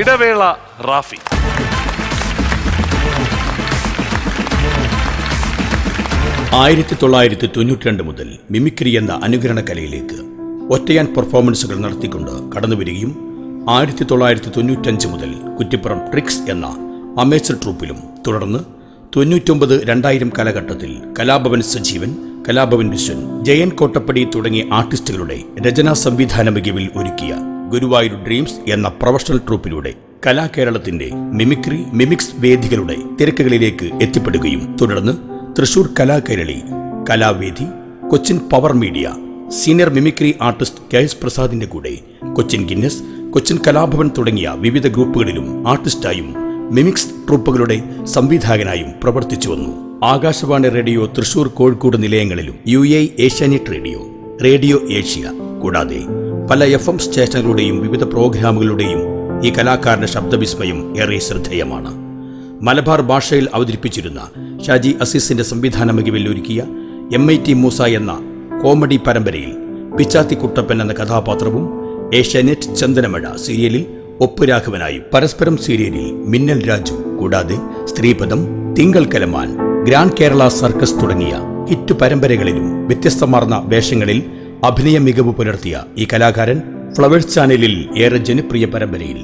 ഇടവേള റാഫി. ആയിരത്തി തൊള്ളായിരത്തി തൊണ്ണൂറ്റിരണ്ട് മുതൽ മിമിക്രി എന്ന അനുകരണ കലയിലേക്ക് ഒറ്റയാൻ പെർഫോമൻസുകൾ നടത്തിക്കൊണ്ട് കടന്നുവരികയും ആയിരത്തി തൊള്ളായിരത്തി തൊണ്ണൂറ്റഞ്ച് മുതൽ കുറ്റിപ്പുറം ട്രിക്സ് എന്ന അമേച്ചർ ട്രൂപ്പിലും തുടർന്ന് തൊണ്ണൂറ്റൊമ്പത് രണ്ടായിരം കാലഘട്ടത്തിൽ കലാഭവൻ സജീവൻ കലാഭവൻ വിശ്വൻ ജയൻ കോട്ടപ്പടി തുടങ്ങിയ ആർട്ടിസ്റ്റുകളുടെ രചനാ സംവിധാന മികവിൽ ഒരുക്കിയ ഗുരുവായൂർ ഡ്രീംസ് എന്ന പ്രൊഫഷണൽ ട്രൂപ്പിലൂടെ കലാകേരളത്തിന്റെ മിമിക്രി മിമിക്സ് വേദികളുടെ തിരക്കുകളിലേക്ക് എത്തിപ്പെടുകയും തുടർന്ന് Thrissur Kalakerali Kalavedi Cochin power media senior mimicry artist K S പ്രസാദിന്റെ കൂടെ കൊച്ചിൻ ഗിന്നസ് കൊച്ചിൻ കലാഭവൻ തുടങ്ങിയ വിവിധ ഗ്രൂപ്പുകളിലും ആർട്ടിസ്റ്റായും മിമിക്സ് ട്രൂപ്പുകളുടെ സംവിധായകനായും പ്രവർത്തിച്ചു വന്നു. Akashvani radio Thrissur Kozhikode നിലയങ്ങളിലും U A Asianet radio radio Asia. കൂടാതെ പല എഫ് എം സ്റ്റേഷനുകളുടെയും വിവിധ പ്രോഗ്രാമുകളുടെയും ഈ കലാകാരന്റെ ശബ്ദവിസ്മയം ഏറെ ശ്രദ്ധേയമാണ്. മലബാർ ഭാഷയിൽ അവതരിപ്പിച്ചിരുന്ന ഷാജി അസീസിന്റെ സംവിധാന മികവിൽ ഒരുക്കിയ എം ഐ ടി മൂസ എന്ന കോമഡി പരമ്പരയിൽ പിച്ചാത്തി കുട്ടപ്പൻ എന്ന കഥാപാത്രവും ഏഷ്യാനെറ്റ് ചന്ദനമഴ സീരിയലിൽ ഒപ്പുരാഘവനായും പരസ്പരം സീരിയലിൽ മിന്നൽ രാജു കൂടാതെ Sthreepadam Thinkal Kalaman grand Kerala circus hit hit പരമ്പരകളിലും വ്യത്യസ്തമാർന്ന വേഷങ്ങളിൽ അഭിനയ മികവ് പുലർത്തിയ ഈ കലാകാരൻ ഫ്ലവേഴ്സ് ചാനലിൽ ഏറെ ജനപ്രിയ പരമ്പരയിൽ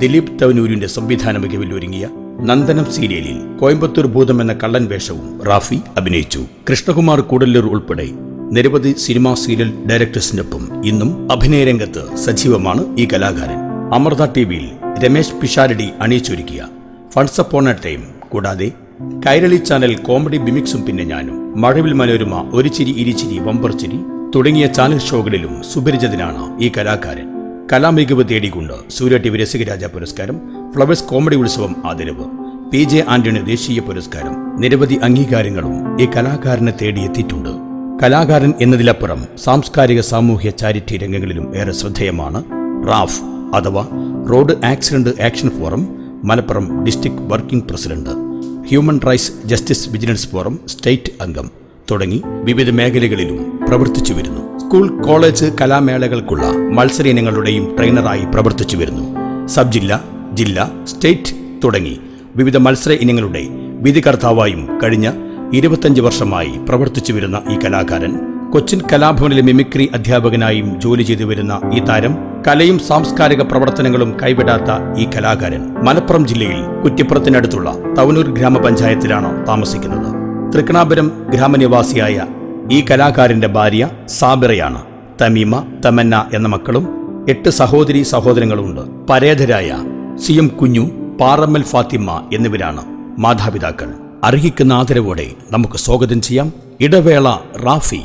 ദിലീപ് തവനൂരിന്റെ സംവിധാന മികവിൽ ഒരുങ്ങിയ നന്ദനം സീരിയലിൽ കോയമ്പത്തൂർ ഭൂതം എന്ന കള്ളൻ വേഷവും റാഫി അഭിനയിച്ചു. കൃഷ്ണകുമാർ കൂടല്ലൂർ ഉൾപ്പെടെ നിരവധി സിനിമാ സീരിയൽ ഡയറക്ടേഴ്സിനൊപ്പം ഇന്നും അഭിനയരംഗത്ത് സജീവമാണ് ഈ കലാകാരൻ. അമൃത ടിവിയിൽ രമേശ് പിഷാരടി അണിയിച്ചൊരുക്കിയ ഫൺസ് അപ്പോൺ എ ടൈം കൂടാതെ കൈരളി ചാനൽ കോമഡി ബിമിക്സും പിന്നെ ഞാനും. മഴവിൽ മനോരമ ഒരു ചിരി ഇരിച്ചിരി വമ്പർ ചിരി തുടങ്ങിയ ചാനൽ ഷോകളിലും സുപരിചിതനാണ് ഈ കലാകാരൻ. കലാമികവ് തേടിക്കൊണ്ട് സൂര്യ ടി വി പുരസ്കാരം ഫ്ലവേഴ്സ് കോമഡി ഉത്സവം ആദരവ് പി ജെ ആന്റണി ദേശീയ പുരസ്കാരം നിരവധി അംഗീകാരങ്ങളും ഈ കലാകാരനെ തേടിയെത്തിയിട്ടുണ്ട്. കലാകാരൻ എന്നതിലപ്പുറം സാംസ്കാരിക സാമൂഹ്യ ചാരിറ്റി രംഗങ്ങളിലും ഏറെ ശ്രദ്ധേയമാണ് റാഫ് അഥവാ road accident action forum Malappuram district working president human rights justice vigilance forum state അംഗം തുടങ്ങി വിവിധ മേഖലകളിലും പ്രവർത്തിച്ചു വരുന്നു സ്കൂൾ കോളേജ് കലാമേളകൾക്കുള്ള മത്സര ഇനങ്ങളുടെയും ട്രെയിനറായി പ്രവർത്തിച്ചു വരുന്നു സബ് ജില്ല ജില്ല സ്റ്റേറ്റ് തുടങ്ങി വിവിധ മത്സര ഇനങ്ങളുടെ വിധികർത്താവായും കഴിഞ്ഞ ഇരുപത്തഞ്ച് വർഷമായി പ്രവർത്തിച്ചു വരുന്ന ഈ കലാകാരൻ കൊച്ചിൻ കലാഭവനിലെ മിമിക്രി അധ്യാപകനായും ജോലി ചെയ്തു വരുന്ന ഈ താരം കലയും സാംസ്കാരിക പ്രവർത്തനങ്ങളും കൈവിടാത്ത ഈ കലാകാരൻ മലപ്പുറം ജില്ലയിൽ കുറ്റിപ്പുറത്തിനടുത്തുള്ള തവനൂർ ഗ്രാമപഞ്ചായത്തിലാണ് താമസിക്കുന്നത്. തൃക്കണാപുരം ഗ്രാമനിവാസിയായ ഈ കലാകാരന്റെ ഭാര്യ സാബിറയാണ്. തമീമ തമന്ന എന്ന മക്കളും എട്ട് സഹോദരി സഹോദരങ്ങളുമുണ്ട്. പരേതരായ സി എം കുഞ്ഞു പാറമ്മൽ ഫാത്തിമ എന്നിവരാണ് മാതാപിതാക്കൾ. അർഹിക്കുന്ന ആദരവോടെ നമുക്ക് സ്വാഗതം ചെയ്യാം. ഇടവേള റാഫി.